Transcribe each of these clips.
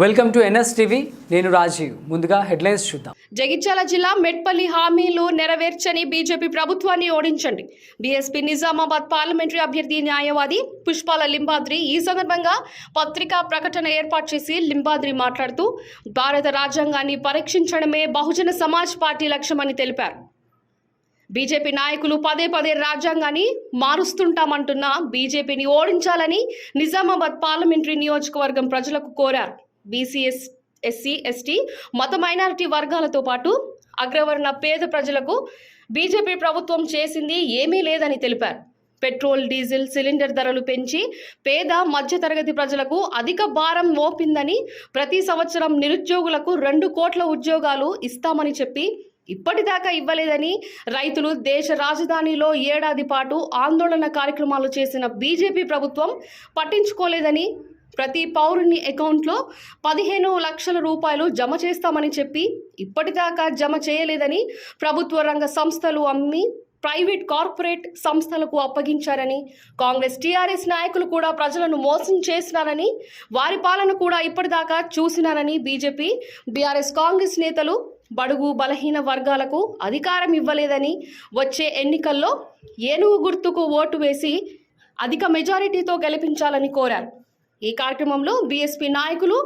Welcome to NS TV. నేను రాజీవ్. ముందుగా headlines చూద్దాం. జగిత్యాల జిల్లా మెట్పల్లి హామీలు నెరవేర్చని బీజేపీ ప్రభుత్వాన్ని ఓడించండి. బీఎస్పీ నిజామాబాద్ పార్లమెంటరీ అభ్యర్థి న్యాయవాది పుష్పాల లింబాద్రి ఈ సందర్భంగా పత్రికా ప్రకటన ఏర్పాటు చేసి లింబాద్రి మాట్లాడుతూ భారత రాజ్యాంగాన్ని పరీక్షించడమే బహుజన సమాజ్ పార్టీ లక్ష్యమని తెలిపారు. బీజేపీ నాయకులు పదే పదే రాజ్యాంగాన్ని మారుస్తుంటామంటున్న బీజేపీని ఓడించాలని నిజామాబాద్ పార్లమెంటరీ నియోజకవర్గం ప్రజలకు కోరారు. బీసీఎస్ ఎస్సీ ఎస్టీ మత మైనారిటీ వర్గాలతో పాటు అగ్రవర్ణ పేద ప్రజలకు బీజేపీ ప్రభుత్వం చేసింది ఏమీ లేదని తెలిపారు. పెట్రోల్ డీజిల్ సిలిండర్ ధరలు పెంచి పేద మధ్యతరగతి ప్రజలకు అధిక భారం మోపిందని ప్రతి సంవత్సరం నిరుద్యోగులకు రెండు కోట్ల ఉద్యోగాలు ఇస్తామని చెప్పి ఇప్పటిదాకా ఇవ్వలేదని రైతులు దేశ రాజధానిలో ఏడాది పాటు ఆందోళన కార్యక్రమాలు చేసిన బీజేపీ ప్రభుత్వం పట్టించుకోలేదని ప్రతి పౌరుని అకౌంట్లో పదిహేను లక్షల రూపాయలు జమ చేస్తామని చెప్పి ఇప్పటిదాకా జమ చేయలేదని ప్రభుత్వ రంగ సంస్థలు అమ్మి ప్రైవేట్ కార్పొరేట్ సంస్థలకు అప్పగించారని కాంగ్రెస్ టీఆర్ఎస్ నాయకులు కూడా ప్రజలను మోసం చేసినారని వారి పాలన కూడా ఇప్పటిదాకా చూసినారని బీజేపీ బీఆర్ఎస్ కాంగ్రెస్ నేతలు బడుగు బలహీన వర్గాలకు అధికారం ఇవ్వలేదని వచ్చే ఎన్నికల్లో ఏనుగు గుర్తుకు ఓటు వేసి అధిక మెజారిటీతో గెలిపించాలని కోరారు. ఈ కార్యక్రమంలో బీఎస్పీ నాయకులు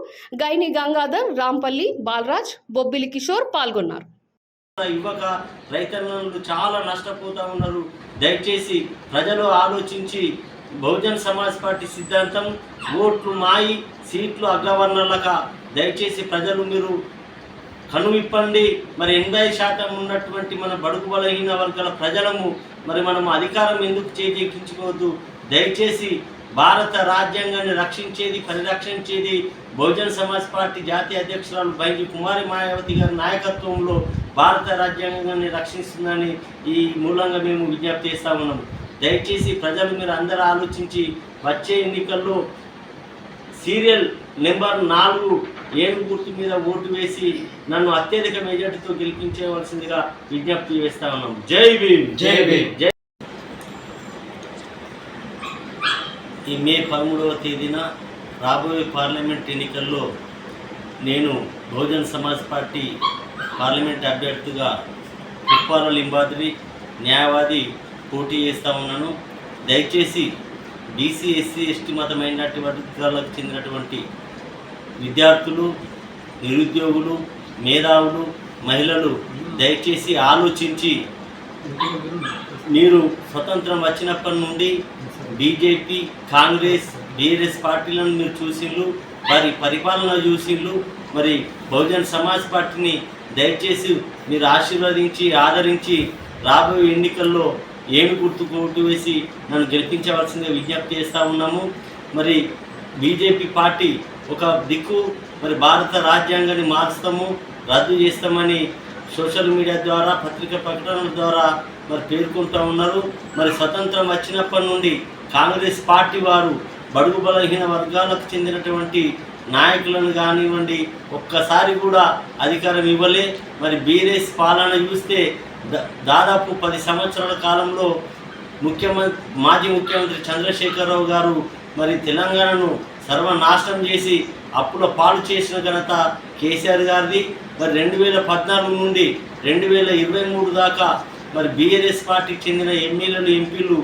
గైని గంగాధర్ రాంపల్లి బాలరాజ్ బొబ్బిలి కిషోర్ పాల్గొన్నారు. ఇవ్వక రైతన్నలు చాలా నష్టపోతూ ఉన్నారు. దయచేసి ప్రజలు ఆలోచించి బహుజన్ సమాజ్ పార్టీ సిద్ధాంతం ఓట్లు మాయి సీట్లు అగ్రవర్ణాలక దయచేసి ప్రజలు మీరు కనువిప్పండి మరి ఎనభై శాతం ఉన్నటువంటి మన బడుగు బలహీన వర్గాల ప్రజలము మరి మనం అధికారం ఎందుకు చేజెక్కించుకోవద్దు? దయచేసి భారత రాజ్యాంగాన్ని రక్షించేది పరిరక్షించేది బహుజన్ సమాజ్ పార్టీ జాతీయ అధ్యక్షురాలు బైజి కుమారి మాయావతి గారి నాయకత్వంలో భారత రాజ్యాంగాన్ని రక్షిస్తుందని ఈ మూలంగా మేము విజ్ఞప్తి చేస్తా ఉన్నాము దయచేసి ప్రజలు మీరు అందరూ ఆలోచించి వచ్చే ఎన్నికల్లో సీరియల్ నెంబర్ నాలుగు ఏడు గుర్తు మీద ఓటు వేసి నన్ను అత్యధిక మెజార్టీతో గెలిపించవలసిందిగా విజ్ఞప్తి చేస్తా ఉన్నాం. జై భీమ్! జై భీమ్. జై ఈ మే పదమూడవ తేదీన రాబోయే పార్లమెంట్ ఎన్నికల్లో నేను బహుజన్ సమాజ్ పార్టీ పార్లమెంట్ అభ్యర్థిగా పుప్పాల లింబాద్రి న్యాయవాది పోటీ చేస్తా ఉన్నాను దయచేసి బీసీ ఎస్సీ ఎస్టీ మత మైనార్టీ వర్గాలకు చెందినటువంటి విద్యార్థులు నిరుద్యోగులు మేధావులు మహిళలు దయచేసి ఆలోచించి మీరు స్వతంత్రం వచ్చినప్పటి నుండి బీజేపీ కాంగ్రెస్ బీఆర్ఎస్ పార్టీలను మీరు చూసిండ్రు వారి పరిపాలన చూసిండ్రు మరి బహుజన్ సమాజ్ పార్టీని దయచేసి మీరు ఆశీర్వదించి ఆదరించి రాబోయే ఎన్నికల్లో ఏమి గుర్తుకోటు వేసి నన్ను గెలిపించవలసిందిగా విజ్ఞప్తి చేస్తూ ఉన్నాము. మరి బీజేపీ పార్టీ ఒక దిక్కు మరి భారత రాజ్యాంగాన్ని మారుస్తాము రద్దు చేస్తామని సోషల్ మీడియా ద్వారా పత్రిక ప్రకటనల ద్వారా మరి పేర్కొంటూ ఉన్నారు. మరి స్వతంత్రం వచ్చినప్పటి నుండి కాంగ్రెస్ పార్టీ వారు బడుగు బలహీన వర్గాలకు చెందినటువంటి నాయకులను కానివ్వండి ఒక్కసారి కూడా అధికారం ఇవ్వలే. మరి బీఆర్ఎస్ పాలన చూస్తే దా- దాదాపు పది సంవత్సరాల కాలంలో ముఖ్యమంత్రి మాజీ ముఖ్యమంత్రి చంద్రశేఖరరావు గారు మరి తెలంగాణను సర్వనాశనం చేసి అప్పుల పాలు చేసిన ఘనత కేసీఆర్ గారిది. మరి రెండు వేల పద్నాలుగు నుండి రెండు వేల ఇరవై మూడు దాకా మరి బీఆర్ఎస్ పార్టీకి చెందిన ఎమ్మెల్యేలు ఎంపీలు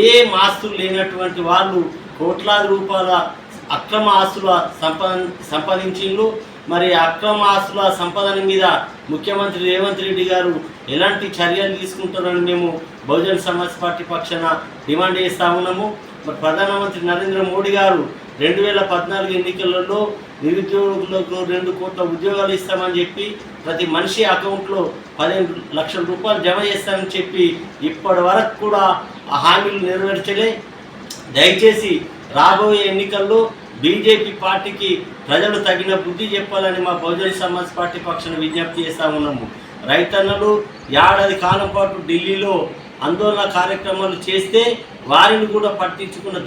ఏ ఆస్తులు లేనటువంటి వాళ్ళు కోట్లాది రూపాయల అక్రమ ఆస్తుల సంపద సంపాదించిండ్రు. మరి అక్రమ ఆస్తుల సంపదన మీద ముఖ్యమంత్రి రేవంత్ రెడ్డి గారు ఎలాంటి చర్యలు తీసుకుంటారని మేము బహుజన్ సమాజ్ పార్టీ పక్షాన డిమాండ్ చేస్తా ఉన్నాము. మరి ప్రధానమంత్రి నరేంద్ర మోడీ గారు రెండు వేల పద్నాలుగు ఎన్నికలలో నిరుద్యోగులకు రెండు కోట్ల ఉద్యోగాలు ఇస్తామని చెప్పి ప్రతి మనిషి అకౌంట్లో పదిహేను లక్షల రూపాయలు జమ చేస్తామని చెప్పి ఇప్పటి వరకు కూడా ఆ హామీలు నెరవేర్చలే. దయచేసి రాబోయే ఎన్నికల్లో బీజేపీ పార్టీకి ప్రజలు తగిన బుద్ధి చెప్పాలని మా బహుజన సమాజ్ పార్టీ పక్షాన విజ్ఞప్తి చేస్తా ఉన్నాము. రైతన్నలు ఏడాది కాలం పాటు ఢిల్లీలో ఆందోళన కార్యక్రమాలు చేస్తే వారిని కూడా పట్టించుకున్న